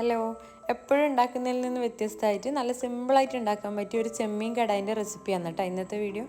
Hello. എപ്പോഴും ഉണ്ടാക്കുന്നതിൽ നിന്ന് വ്യത്യസ്തമായിട്ട് നല്ല സിമ്പിളായിട്ട് ഉണ്ടാക്കാൻ പറ്റിയ ഒരു ചെമ്മീൻ കടായിന്റെ റെസിപ്പിയാണ് കേട്ടോ ഇന്നത്തെ വീഡിയോ.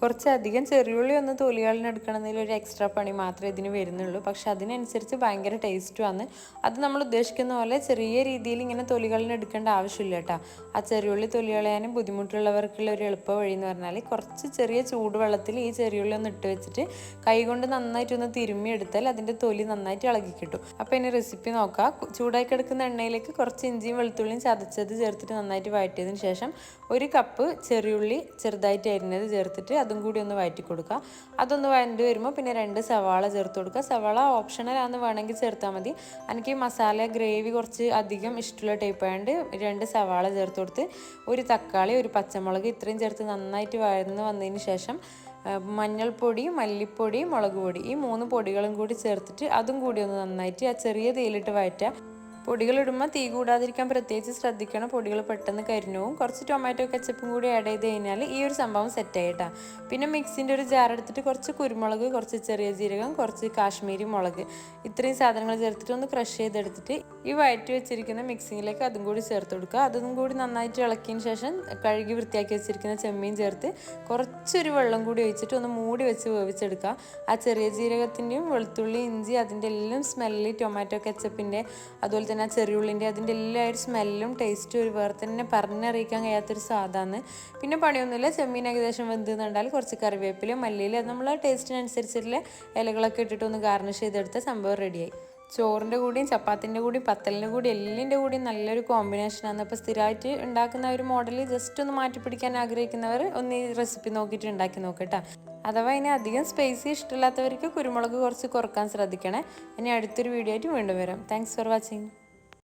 കുറച്ചധികം ചെറിയുള്ളി ഒന്ന് തൊലികളിനെടുക്കണമെന്നതിൽ ഒരു എക്സ്ട്രാ പണി മാത്രമേ ഇതിന് വരുന്നുള്ളൂ. പക്ഷെ അതിനനുസരിച്ച് ഭയങ്കര ടേസ്റ്റുമാണ് അത് നമ്മൾ ഉദ്ദേശിക്കുന്ന പോലെ ചെറിയ രീതിയിൽ ഇങ്ങനെ തൊലികളിനെടുക്കേണ്ട ആവശ്യമില്ല കേട്ടോ. ആ ചെറിയുള്ളി തൊലി കളയാനും ബുദ്ധിമുട്ടുള്ളവർക്കുള്ള ഒരു എളുപ്പ വഴി എന്ന് പറഞ്ഞാൽ കുറച്ച് ചെറിയ ചൂടുവെള്ളത്തിൽ ഈ ചെറിയുള്ളി ഒന്ന് ഇട്ട് വെച്ചിട്ട് കൈകൊണ്ട് നന്നായിട്ടൊന്ന് തിരുമ്മി എടുത്താൽ അതിന്റെ തൊലി നന്നായിട്ട് ഇളകി കിട്ടും. അപ്പോൾ ഇനി റെസിപ്പി നോക്കാം. ചൂടായി കിടക്കുന്ന എണ്ണയിലേക്ക് കുറച്ച് ഇഞ്ചിയും വെളുത്തുള്ളിയും ചതച്ചത് ചേർത്തിട്ട് നന്നായിട്ട് വഴറ്റിയതിന് ശേഷം ഒരു കപ്പ് ചെറിയുള്ളി ചെറുതായിട്ട് അരിഞ്ഞത് ചേർത്തിട്ട് അതും കൂടി ഒന്ന് വഴറ്റി കൊടുക്കുക. അതൊന്ന് വഴണ്ടി വരുമ്പോൾ പിന്നെ രണ്ട് സവാള ചേർത്ത് കൊടുക്കുക. സവാള ഓപ്ഷണലാന്ന് വേണമെങ്കിൽ ചേർത്താൽ മതി. എനിക്ക് ഈ മസാല ഗ്രേവി കുറച്ച് അധികം ഇഷ്ടമുള്ള ടൈപ്പ് ആയതുകൊണ്ട് രണ്ട് സവാള ചേർത്ത് കൊടുത്ത് ഒരു തക്കാളി ഒരു പച്ചമുളക് ഇത്രയും ചേർത്ത് നന്നായിട്ട് വഴന്ന് വന്നതിന് ശേഷം മഞ്ഞൾപ്പൊടി മല്ലിപ്പൊടി മുളക് പൊടി ഈ മൂന്ന് പൊടികളും കൂടി ചേർത്തിട്ട് അതും കൂടി ഒന്ന് നന്നായിട്ട് ആ ചെറിയ തേയിലിട്ട് വഴറ്റുക പൊടികൾ ഇടുമ്പോൾ തീ കൂടാതിരിക്കാൻ പ്രത്യേകിച്ച് ശ്രദ്ധിക്കണം. പൊടികൾ പെട്ടെന്ന് കരിഞ്ഞു പോകും കുറച്ച് ടൊമാറ്റോ കച്ചപ്പും കൂടി ആഡ് ചെയ്ത് കഴിഞ്ഞാൽ ഈ ഒരു സംഭവം സെറ്റ് ആയിട്ടാ പിന്നെ മിക്സിന്റെ ഒരു ജാർ എടുത്തിട്ട് കുറച്ച് കുരുമുളക് കുറച്ച് ചെറിയ ജീരകം കുറച്ച് കാശ്മീരി മുളക് ഇത്രയും സാധനങ്ങൾ ചേർത്തിട്ട് ഒന്ന് ക്രഷ് ചെയ്തെടുത്തിട്ട് ഈ വയറ്റി വെച്ചിരിക്കുന്ന മിക്സിങ്ങിലേക്ക് അതും കൂടി ചേർത്ത് കൊടുക്കുക. അതും കൂടി നന്നായിട്ട് ഇളക്കിയതിന് ശേഷം കഴുകി വൃത്തിയാക്കി വെച്ചിരിക്കുന്ന ചെമ്മീൻ ചേർത്ത് കുറച്ചൊരു വെള്ളം കൂടി ഒഴിച്ചിട്ട് ഒന്ന് മൂടി വെച്ച് വേവിച്ചെടുക്കുക. ആ ചെറിയ ജീരകത്തിന്റെയും വെളുത്തുള്ളി ഇഞ്ചി അതിന്റെ എല്ലാം സ്മെല്ല് ടൊമാറ്റോ കെച്ചപ്പിന്റെ അതുപോലെ തന്നെ ആ ചെറിയുള്ളിന്റെ അതിന്റെ എല്ലാ ഒരു സ്മെല്ലും ടേസ്റ്റും ഒരു വേറെ തന്നെ പറഞ്ഞറിയിക്കാൻ കഴിയാത്തൊരു സാധാന്ന്. പിന്നെ പണിയൊന്നുമില്ല. ചെമ്മീൻ ഏകദേശം വെന്ത് കണ്ടാൽ കുറച്ച് കറിവേപ്പില മല്ലിയില അത് നമ്മൾ ടേസ്റ്റിനനുസരിച്ചിട്ടുള്ള ഇലകളൊക്കെ ഇട്ടിട്ട് ഒന്ന് ഗാർണിഷ് ചെയ്തെടുത്ത സംഭവം റെഡിയായി ചോറിന്റെ കൂടിയും ചപ്പാത്തിന്റെ കൂടിയും പത്തലിന്റെ കൂടി എല്ലിന്റെ കൂടിയും നല്ലൊരു കോമ്പിനേഷനാണ് അപ്പോൾ സ്ഥിരമായിട്ട് ഉണ്ടാക്കുന്ന ഒരു മോഡൽ ജസ്റ്റ് ഒന്ന് മാറ്റി പിടിക്കാൻ ആഗ്രഹിക്കുന്നവർ ഒന്ന് ഈ റെസിപ്പി നോക്കിയിട്ട് ഉണ്ടാക്കി നോക്കട്ടോ അഥവാ ഇനി അധികം സ്പേസ് ഇഷ്ടമില്ലാത്തവർക്ക് കുരുമുളക് കുറച്ച് കുറയ്ക്കാൻ ശ്രദ്ധിക്കണേ. ഇനി അടുത്തൊരു വീഡിയോ ആയിട്ട് വീണ്ടും വരാം. Thanks for watching